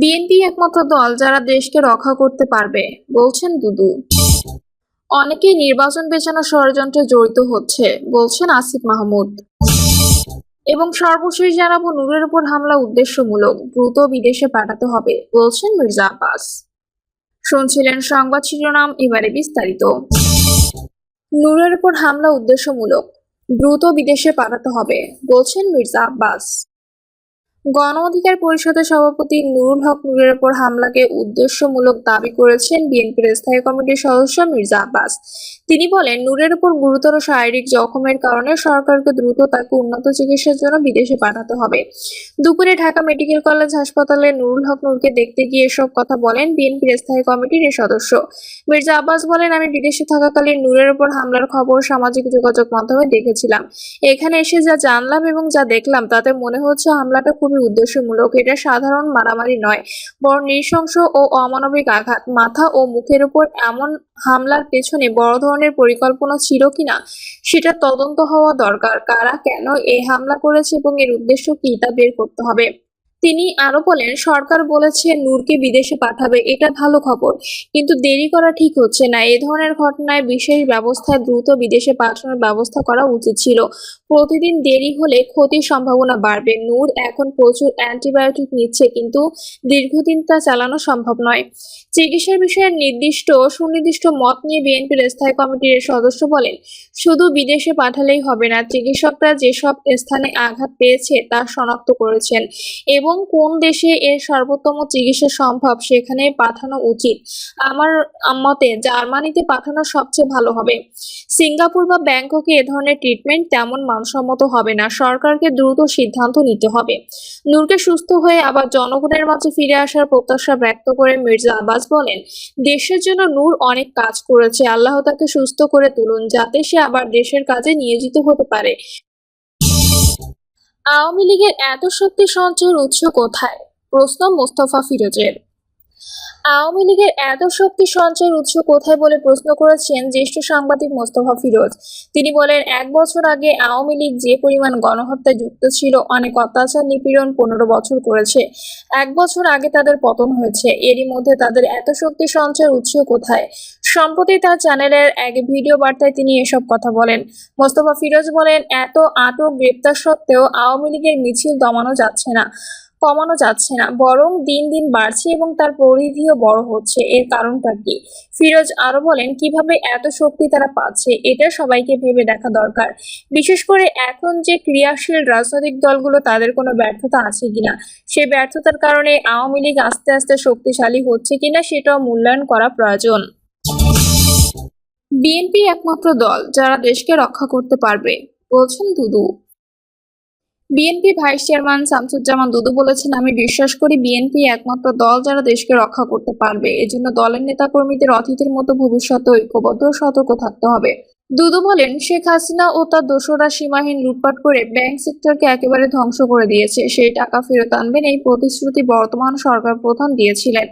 BNP একমাত্র দল যারা দেশকে রক্ষা করতে পারবে, বলছেন দুদু। অনেকেই নির্বাচন পেছানো ষড়যন্ত্রে জড়িত হচ্ছে, বলছেন আসিফ মাহমুদ। এবং সর্বশেষ জানাব, নূরের উপর হামলা উদ্দেশ্যমূলক, দ্রুত বিদেশে পাঠাতে হবে, বলছেন মির্জা আব্বাস। শুনছিলেন সংবাদ শিরোনাম, এবারে বিস্তারিত। নূরের উপর হামলা উদ্দেশ্যমূলক, দ্রুত বিদেশে পাঠাতে হবে, বলছেন মির্জা আব্বাস। গণ অধিকার পরিষদের সভাপতি নুরুল হক নূরের উপর হামলাকে উদ্দেশ্যমূলক দাবি করেছেন বিএনপির স্থায়ী কমিটির সদস্য মির্জা আব্বাস। তিনি বলেন, নূরের উপর গুরুতর শারীরিক জখমের কারণে সরকারকে দ্রুত তাকে উন্নত চিকিৎসার জন্য বিদেশে পাঠাতে হবে। দুপুরে ঢাকা মেডিকেল কলেজ হাসপাতালে নুরুল হক নূরকে দেখতে গিয়ে এসব কথা বলেন বিএনপির স্থায়ী কমিটির এই সদস্য। মির্জা আব্বাস বলেন, আমি বিদেশে থাকাকালীন নূরের উপর হামলার খবর সামাজিক যোগাযোগ মাধ্যমে দেখেছিলাম। এখানে এসে যা জানলাম এবং যা দেখলাম, তাতে মনে হচ্ছে হামলাটা খুবই উদ্দেশ্যমূলক, এটা সাধারণ মারামারি নয়। বরং নৃশংস ও অমানবিক আঘাত, মাথা ও মুখের উপর এমন হামলার পেছনে বড় ধরনের পরিকল্পনা ছিল কিনা সেটা তদন্ত হওয়া দরকার। কারা কেন এই হামলা করেছে এবং এর উদ্দেশ্য কি তা বের করতে হবে। তিনি আরও বলেন, সরকার বলেছে নূরকে বিদেশে পাঠাবে, এটা ভালো খবর। কিন্তু দেরি করা ঠিক হচ্ছে না। এ ধরনের ঘটনায় বিশেষ ব্যবস্থা দ্রুত বিদেশে পাঠানোর ব্যবস্থা করা উচিত ছিল। প্রতিদিন দেরি হলে ক্ষতির সম্ভাবনা বাড়বে। নূর এখন প্রচুর অ্যান্টিবায়োটিক নিচ্ছে, কিন্তু দীর্ঘদিন তা চালানো সম্ভব নয়। চিকিৎসার বিষয়ে নির্দিষ্ট, সুনির্দিষ্ট মত নিয়ে বিএনপির স্থায়ী কমিটির সদস্য বলেন, শুধু বিদেশে পাঠালেই হবে না, চিকিৎসকরা যেসব স্থানে আঘাত পেয়েছে তা শনাক্ত করেছেন এবং কোন দেশে এর সর্বোত্তম চিকিৎসা সম্ভব সেখানে পাঠানো উচিত। আমার মতে জার্মানিতে পাঠানো সবচেয়ে ভালো হবে। সিঙ্গাপুর বা ব্যাংককে এ ধরনের ট্রিটমেন্ট তেমন মানসম্মত হবে না। সরকারকে দ্রুত সিদ্ধান্ত নিতে হবে। নূরকে সুস্থ হয়ে আবার জনগণের মাঝে ফিরে আসার প্রত্যাশা ব্যক্ত করে মির্জা আব্বাস বলেন, দেশের জন্য নূর অনেক কাজ করেছে। আল্লাহ তাকে সুস্থ করে তুলুন যাতে সে আবার দেশের কাজে নিয়োজিত হতে পারে। আওয়ামী লীগের এত শক্তি সঞ্চয়ের উৎস কোথায়? প্রশ্ন মোস্তফা ফিরোজের। আওয়ামী লীগের এত শক্তি সঞ্চয়ের উৎস কোথায় বলে প্রশ্ন করেছেন জ্যেষ্ঠ সাংবাদিক মোস্তফা ফিরোজ। তিনি বলেন, এক বছর আগে আওয়ামী লীগ যে পরিমাণ গণহত্যায় যুক্ত ছিল, অনেক অত্যাচার, নিপীড়ন পনেরো বছর করেছে। এক বছর আগে তাদের পতন হয়েছে। এরই মধ্যে তাদের এত শক্তি সঞ্চয়ের উৎস কোথায়? সম্প্রতি তার চ্যানেলের এক ভিডিও বার্তায় তিনি এসব কথা বলেন। মোস্তফা ফিরোজ বলেন, এত আটক গ্রেপ্তার সত্ত্বেও আওয়ামী লীগের মিছিল দমানো যাচ্ছে না। কমানো যাচ্ছে না, বরং দিন দিন বাড়ছে এবং তার পরিধিও বড় হচ্ছে। এর কারণটা কি? ফিরোজ আরও বলেন, কীভাবে এত শক্তি তারা পাচ্ছে, এটা সবাইকে ভেবে দেখা দরকার। বিশেষ করে এখন যে ক্রিয়াশীল রাজনৈতিক দলগুলো তাদের কোনো ব্যর্থতা আছে কিনা, সে ব্যর্থতার কারণে আওয়ামী লীগ আস্তে আস্তে শক্তিশালী হচ্ছে কিনা সেটাও মূল্যায়ন করা প্রয়োজন। বিএনপি একমাত্র দল যারা দেশকে রক্ষা করতে পারবে, বলছেন Dudu. BNP vice chairman Shamsuzzaman Dudu বলেছেন, আমি বিশ্বাস করি বিএনপি একমাত্র দল যারা দেশকে রক্ষা করতে পারবে। এজন্য দলের নেতাকর্মীদের অতীতের মতো ভবিষ্যতে ঐক্যবদ্ধ সতর্ক থাকতে হবে। দুদু বলেন, শেখ হাসিনা ও তার দোসরা সীমাহীন লুটপাট করে ব্যাংক সেক্টরকে একেবারে ধ্বংস করে দিয়েছে। সেই টাকা ফেরত আনবেন এই প্রতিশ্রুতি বর্তমান সরকার প্রধান দিয়েছিলেন।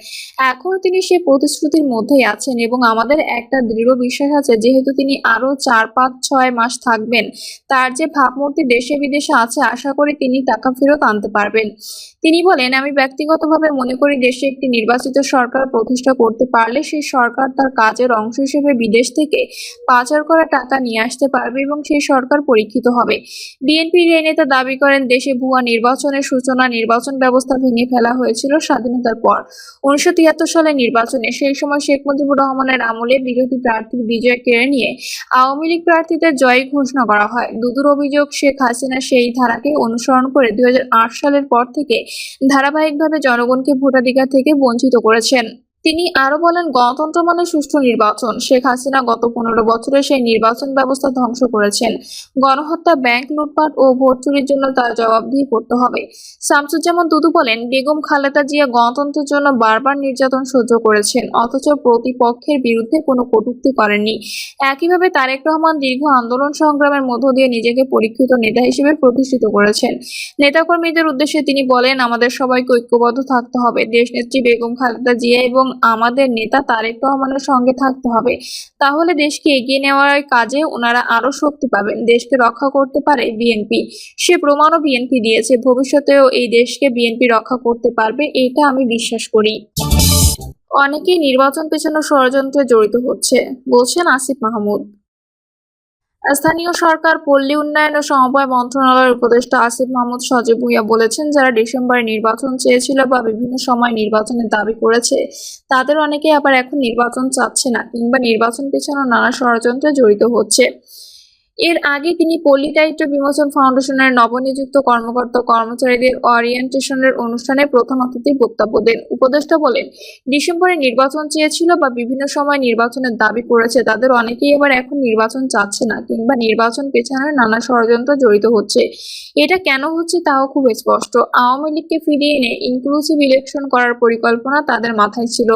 এখন তিনি সেই প্রতিশ্রুতির মধ্যেই আছেন এবং আমাদের একটা দৃঢ় বিশ্বাস আছে, যেহেতু তিনি আরও চার, পাঁচ, ছয় মাস থাকবেন। তার যে ভাবমূর্তি দেশে বিদেশে আছে, আশা করি তিনি টাকা ফেরত আনতে পারবেন। তিনি বলেন, আমি ব্যক্তিগতভাবে মনে করি দেশে একটি নির্বাচিত সরকার প্রতিষ্ঠা করতে পারলে সেই সরকার তার কাজের অংশ হিসেবে বিদেশ থেকে পাচার করা টাকা নিয়ে আসতে পারবে এবং সেই সরকার পরীক্ষিত হবে। বিএনপির এই নেতা দাবি করেন, দেশে ভুয়া নির্বাচনের সূচনা নির্বাচন ব্যবস্থা ভেঙে ফেলা হয়েছিল স্বাধীনতার পর। উনিশশো তিয়াত্তর সালে নির্বাচনে সেই সময় শেখ মুজিবুর রহমানের আমলে বিরোধী প্রার্থীর বিজয় কেড়ে নিয়ে আওয়ামী লীগ প্রার্থীদের জয়ী ঘোষণা করা হয়। দুদুর অভিযোগ, শেখ হাসিনা সেই ধারাকে অনুসরণ করে দুই হাজার আট সালের পর থেকে ধারাবাহিকভাবে জনগণকে ভোটাধিকার থেকে বঞ্চিত করেছেন। তিনি আরও বলেন, গণতন্ত্র মানে সুষ্ঠু নির্বাচন। শেখ হাসিনা গত পনেরো বছরে সেই নির্বাচন ব্যবস্থা ধ্বংস করেছেন। গণহত্যা, ব্যাংক লুটপাট ও ভোট চুরির জন্য তার জবাবদিহি করতে হবে। শামসুজ্জামান দুদু বলেন, বেগম খালেদা জিয়া গণতন্ত্রের জন্য বারবার নির্যাতন সহ্য করেছেন, অথচ প্রতিপক্ষের বিরুদ্ধে কোনো কটূক্তি করেননি। একইভাবে তারেক রহমান দীর্ঘ আন্দোলন সংগ্রামের মধ্য দিয়ে নিজেকে পরীক্ষিত নেতা হিসেবে প্রতিষ্ঠিত করেছেন। নেতাকর্মীদের উদ্দেশ্যে তিনি বলেন, আমাদের সবাইকে ঐক্যবদ্ধ থাকতে হবে। দেশনেত্রী বেগম খালেদা জিয়া এবং আমাদের নেতা তারেক রহমানের সঙ্গে থাকতে হবে। তাহলে দেশকে এগিয়ে নেওয়ার কাজে ওনারা আরও শক্তি পাবেন। দেশকে রক্ষা করতে পারে বিএনপি। সে প্রমাণও বিএনপি দিয়েছে। ভবিষ্যতেও এই দেশকে বিএনপি রক্ষা করতে পারবে, এটা আমি বিশ্বাস করি। অনেকেই নির্বাচন পেছানোর ষড়যন্ত্রে জড়িত হচ্ছে। বলছেন আসিফ মাহমুদ। স্থানীয় সরকার, পল্লী উন্নয়ন ও সমবায় মন্ত্রণালয়ের উপদেষ্টা আসিফ মাহমুদ সজীব ভুইয়া বলেছেন, যারা ডিসেম্বরে নির্বাচন চেয়েছিল বা বিভিন্ন সময় নির্বাচনের দাবি করেছে, তাদের অনেকে আবার এখন নির্বাচন চাচ্ছে না কিংবা নির্বাচন পেছানোর নানা ষড়যন্ত্রে জড়িত হচ্ছে। এর আগে তিনি পল্লিদায়িত্ব বিমোচন ফাউন্ডেশনের নবনিযুক্ত কর্মকর্তা কর্মচারীদের ওরিয়েন্টেশনের অনুষ্ঠানে প্রথম অতিথি বক্তব্য দেন। উপদেষ্টা বলেন, ডিসেম্বরে নির্বাচন চেয়েছিল বা বিভিন্ন সময় নির্বাচনের দাবি করেছে, তাদের অনেকেই এবার এখন নির্বাচন চাচ্ছে না কিংবা নির্বাচন পেছানোর নানা ষড়যন্ত্র জড়িত হচ্ছে। এটা কেন হচ্ছে তাও খুব স্পষ্ট। আওয়ামী লীগকে ফিরিয়ে এনে ইনক্লুসিভ ইলেকশন করার পরিকল্পনা তাদের মাথায় ছিল।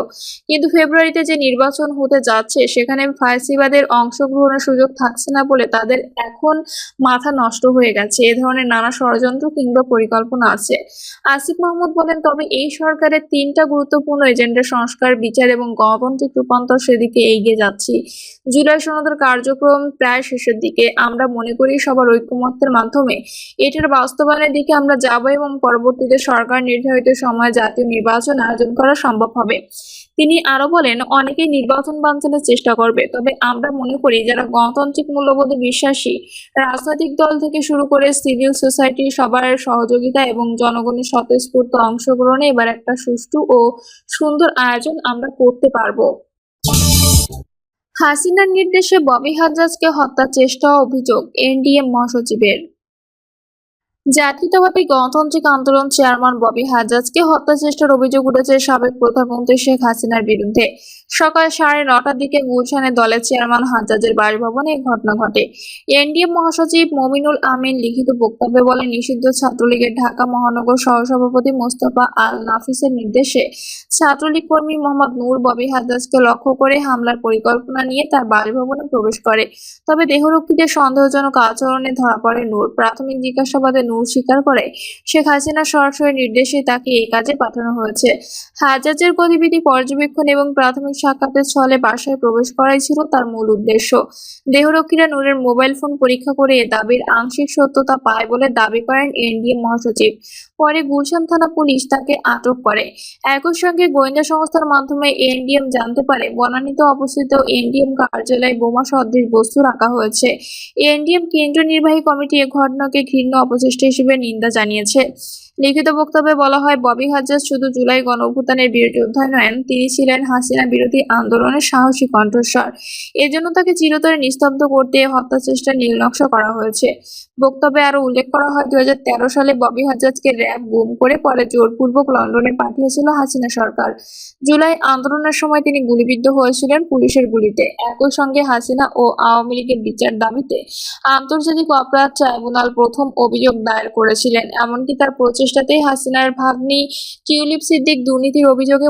কিন্তু ফেব্রুয়ারিতে যে নির্বাচন হতে যাচ্ছে, সেখানে ফাইসিবাদের অংশগ্রহণের সুযোগ থাকছে না বলে তাদের এখন মাথা নষ্ট হয়ে গেছে। এ ধরনের নানা ষড়যন্ত্র কিংবা পরিকল্পনা আছে। আসিফ মাহমুদ বলেন, তবে এই সরকারের তিনটা গুরুত্বপূর্ণ এজেন্ডা, সংস্কার, বিচার এবং গণতান্ত্রিক রূপান্তর সেদিকে এগিয়ে যাচ্ছি। জুলাই সনদের কার্যক্রম প্রায় শেষের দিকে। আমরা মনে করি সবার ঐক্যমত্যের মাধ্যমে। এটার বাস্তবায়নের দিকে আমরা যাব এবং পরবর্তীতে সরকার নির্ধারিত সময় জাতীয় নির্বাচন আয়োজন করা সম্ভব হবে। তিনি আরও বলেন, অনেকেই নির্বাচন বাঞ্ছানোর চেষ্টা করবে। তবে আমরা মনে করি, যারা গণতান্ত্রিক মূল্যবোধে বিশ্বাসী রাজনৈতিক দল থেকে শুরু করে সিভিল সোসাইটি, সবার সহযোগিতা এবং জনগণের স্বতঃস্ফূর্ত অংশগ্রহণে এবার একটা সুষ্ঠু ও সুন্দর আয়োজন আমরা করতে পারব। হাসিনার নির্দেশে ববি হাজ্জাজকে হত্যার চেষ্টা অভিযোগ এনডিএম মহাসচিবের। জাতীয়তাবাদী গণতান্ত্রিক আন্দোলন চেয়ারম্যান ববি হাজ্জাজকে হত্যা চেষ্টার অভিযোগ উঠেছে সাবেক প্রধানমন্ত্রী শেখ হাসিনার বিরুদ্ধে। সকাল সাড়ে নটার দিকে গুলশানে দলের চেয়ারম্যান হাজ্জাজের বাসভবনে এই ঘটনা ঘটে। এনডিএম মহাসচিব মমিনুল আমিন লিখিত বক্তব্যে বলে নিষিদ্ধ ছাত্রলীগের ঢাকা মহানগর সহসভাপতি মোস্তফা আল নাফিসের নির্দেশে ছাত্রলীগ কর্মী মোহাম্মদ নূর ববি হাজ্জাজকে লক্ষ্য করে হামলার পরিকল্পনা নিয়ে তার বাসভবনে প্রবেশ করে। তবে দেহরক্ষীদের সন্দেহজনক আচরণে ধরা পড়ে নূর। প্রাথমিক জিজ্ঞাসাবাদে নূর স্বীকার করে। শেখ হাসিনা সরাসরি নির্দেশে তাকে এই কাজে পাঠানো হয়েছে। হাজাজের গতিবিধি পর্যবেক্ষণ এবং প্রাথমিক সাক্ষাতের ছলে বাসায় প্রবেশ করাই ছিল তার মূল উদ্দেশ্য। দেহরক্ষীরা নূরের মোবাইল ফোন পরীক্ষা করে এ দাবির আংশিক সত্যতা পায় বলে দাবি করেন এনডিএম মহাসচিব। পরে গুলশান থানা পুলিশ তাকে আটক করে। একই সঙ্গে গোয়েন্দা সংস্থার মাধ্যমে এনডিএম জানতে পারে বনানীতে অবস্থিত এনডিএম কার্যালয়ে বোমা সদৃশ বস্তু রাখা হয়েছে। এনডিএম কেন্দ্রীয় নির্বাহী কমিটি এ ঘটনাকে ঘৃণ্য অপচেষ্টা হিসেবে নিন্দা জানিয়েছে। লিখিত বক্তব্যে বলা হয়, ববি হাজ্জাজ শুধু জুলাই গণঅভ্যুত্থানের যোদ্ধা নন তিনি ছিলেন হাসিনা বিরোধী আন্দোলনের সাহসী কণ্ঠস্বর। এজন্য তাকে চিরতরে নিস্তব্ধ করতে হত্যা চেষ্টা নীলনকশা করা হয়েছে। বক্তব্যে আরও উল্লেখ করা হয় দুই সালে ববি হাজ্জাজকে র্যাব গুম করে পরে জোরপূর্বক লন্ডনে পাঠিয়েছিল হাসিনা সরকার। জুলাই আন্দোলনের সময় তিনি গুলিবিদ্ধ হয়েছিলেন পুলিশের গুলিতে। একই সঙ্গে হাসিনা ও আওয়ামী লীগের বিচার দাবিতে আন্তর্জাতিক অপরাধ ট্রাইব্যুনাল প্রথম অভিযোগ দায়ের করেছিলেন। এমনকি তার প্রচেষ্টাতেই হাসিনার ভাগ্নি টিউলিপ সিদ্দিক দুর্নীতির অভিযোগে